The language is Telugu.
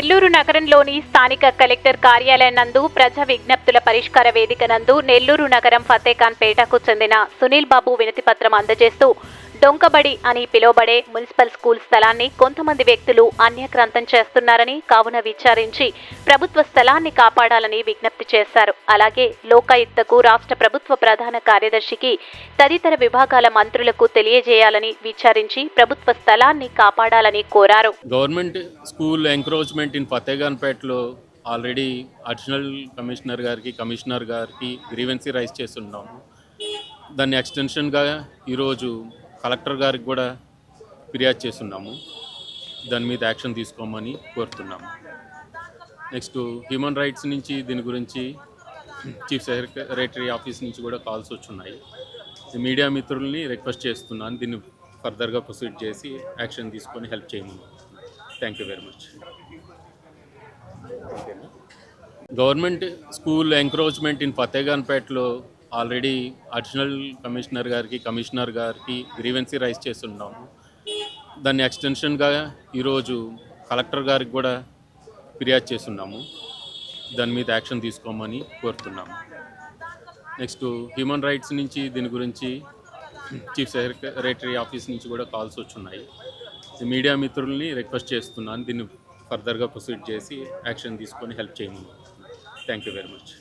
నెల్లూరు నగరంలోని స్థానిక కలెక్టర్ కార్యాలయం నందు ప్రజా విజ్ఞప్తుల పరిష్కార వేదిక నందు నెల్లూరు నగరం ఫతేఖాన్ పేటకు చెందిన సునీల్ బాబు వినతిపత్రం అందజేస్తూ డొంకబడి అని పిలువబడే మున్సిపల్ స్కూల్ స్థలాన్ని కొంతమంది వ్యక్తులు అన్యక్రాంతం చేస్తున్నారని కావున విచారించి ప్రభుత్వ స్థలాన్ని కాపాడాలని విజ్ఞప్తి చేశారు. అలాగే లోకాయుక్తకు రాష్ట్ర ప్రభుత్వ ప్రధాన కార్యదర్శికి తదితర విభాగాల మంత్రులకు తెలియజేయాలని విచారించి ప్రభుత్వ స్థలాన్ని కాపాడాలని కోరారు. గవర్నమెంట్ స్కూల్ ఎంక్రోచ్మెంట్ ఇన్ ఫతేగాన్పేటలో ఆల్రెడీ అడిషనల్ కమిషనర్ గారికి కమిషనర్ గారికి గ్రీవెన్సీ రైజ్ చేస్తున్నాము. దాన్ని ఎక్స్టెన్షన్గా ఈరోజు కలెక్టర్ గారికి కూడా ఫిర్యాదు చేస్తున్నాము. దాని మీద యాక్షన్ తీసుకోమని కోరుతున్నాము. నెక్స్ట్ హ్యూమన్ రైట్స్ నుంచి దీని గురించి చీఫ్ సెక్రటరీ ఆఫీస్ నుంచి కూడా కాల్స్ వచ్చున్నాయి. మీడియా మిత్రుల్ని రిక్వెస్ట్ చేస్తున్నాను. దీన్ని ఫర్దర్గా ప్రొసీడ్ చేసి యాక్షన్ తీసుకొని హెల్ప్ చేయమని. Thank you very much government school encroachment in ఫతేగాన్పేటలో already additional commissioner గారికి కమిషనర్ గారికి గ్రీవెన్సీ రైస్ చేస్తున్నాము దాన్ని ఎక్స్టెన్షన్గా ఈరోజు కలెక్టర్ గారికి కూడా ఫిర్యాదు చేస్తున్నాము. దాని మీద యాక్షన్ తీసుకోమని కోరుతున్నాము. నెక్స్ట్ హ్యూమన్ రైట్స్ నుంచి దీని గురించి చీఫ్ సెక్రటరీ ఆఫీస్ నుంచి కూడా కాల్స్ వచ్చున్నాయి. మీడియా మిత్రుల్ని రిక్వెస్ట్ చేస్తున్నాను. దీన్ని ఫర్దర్గా ప్రొసీడ్ చేసి యాక్షన్ తీసుకొని హెల్ప్ చేయమని. Thank you very much.